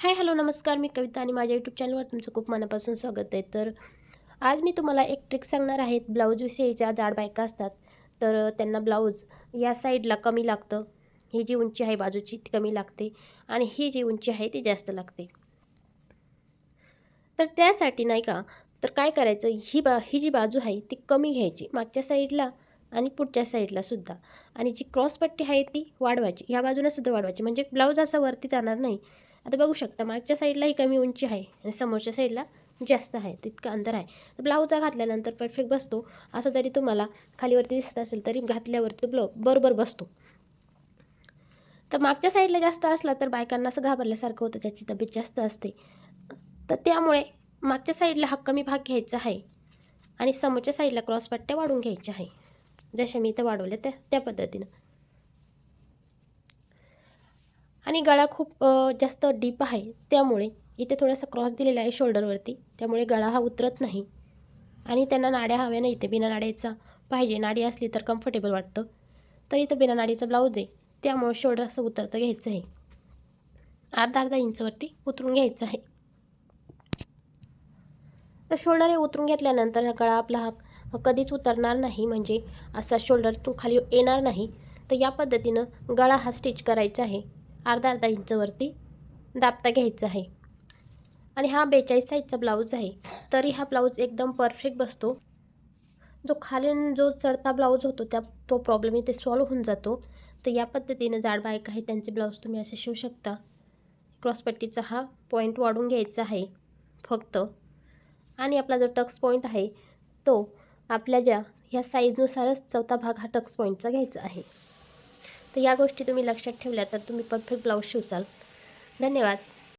Hi hello नमस्कार. मी कविता आणि माझ्या यूट्यूब चॅनलवर तुमचं खूप मनापासून स्वागत आहे. तर आज मी तुम्हाला एक ट्रिक सांगणार आहे. ब्लाऊज विषयीच्या जाड बायका असतात तर त्यांना ब्लाऊज या साईडला कमी लागतं. ही जी उंची आहे बाजूची ती कमी लागते आणि ही जी उंची आहे ती जास्त लागते. तर त्यासाठी नाही का तर काय करायचं? ही बा ही जी बाजू आहे ती कमी घ्यायची मागच्या साईडला आणि पुढच्या साईडला सुद्धा. आणि जी क्रॉसपट्टी आहे ती वाढवायची. ह्या बाजूला सुद्धा वाढवायची. म्हणजे ब्लाऊज असं वरती जाणार नाही. आता बघू शकता मागच्या साईडलाही कमी उंची आहे आणि समोरच्या साईडला जास्त आहे तितकं अंतर आहे. तर ब्लाऊज घातल्यानंतर परफेक्ट बसतो. असं जरी तुम्हाला खालीवरती दिसत असेल तरी घातल्यावरती ब्लाऊ बरोबर बसतो. तर मागच्या साईडला जास्त असला तर बायकांना असं घाबरल्यासारखं होतं ज्याची तब्येत जास्त असते. तर त्यामुळे मागच्या साईडला हा कमी भाग घ्यायचा आहे आणि समोरच्या साईडला क्रॉसपट्ट्या वाढून घ्यायच्या आहे. जशा मी इथं वाढवल्या त्या त्या पद्धतीनं. आणि गळा खूप जास्त डीप आहे. त्यामुळे इथे थोडासा क्रॉस दिलेला आहे शोल्डरवरती. त्यामुळे गळा हा उतरत नाही. आणि त्यांना नाड्या हव्या नाही. ते बिना नाड्याचा पाहिजे. नाडी असली तर कम्फर्टेबल वाटतं. तर इथं बिना नाडीचं ब्लाऊज आहे. त्यामुळे शोल्डर असं उतरतं घ्यायचं आहे. अर्धा अर्धा इंचवरती उतरून घ्यायचं आहे. तर शोल्डर हे उतरून घेतल्यानंतर हा गळा आपला हा कधीच उतरणार नाही. म्हणजे असा शोल्डर तू खाली येणार नाही. तर या पद्धतीनं गळा हा स्टिच करायचा आहे. अर्धा अर्धा इंचवरती दाबता घ्यायचा आहे. आणि हा बेचाळीस साईजचा ब्लाऊज आहे. तरी हा ब्लाऊज एकदम परफेक्ट बसतो. जो खालून जो चढता ब्लाऊज होतो त्या तो प्रॉब्लेम इथे सॉल्व होऊन जातो. तर या पद्धतीनं जाड बायक आहे त्यांचे ब्लाऊज तुम्ही असे शिवू शकता. क्रॉसपट्टीचा हा पॉईंट वाढून घ्यायचा आहे फक्त. आणि आपला जो टक्स पॉईंट आहे तो आपल्या ज्या ह्या साईजनुसारच चौथा भाग हा टक्स पॉईंटचा घ्यायचा आहे. तर या गोष्टी तुम्ही लक्षात ठेवल्या तर तुम्ही परफेक्ट ब्लाऊज शिवसाल. धन्यवाद.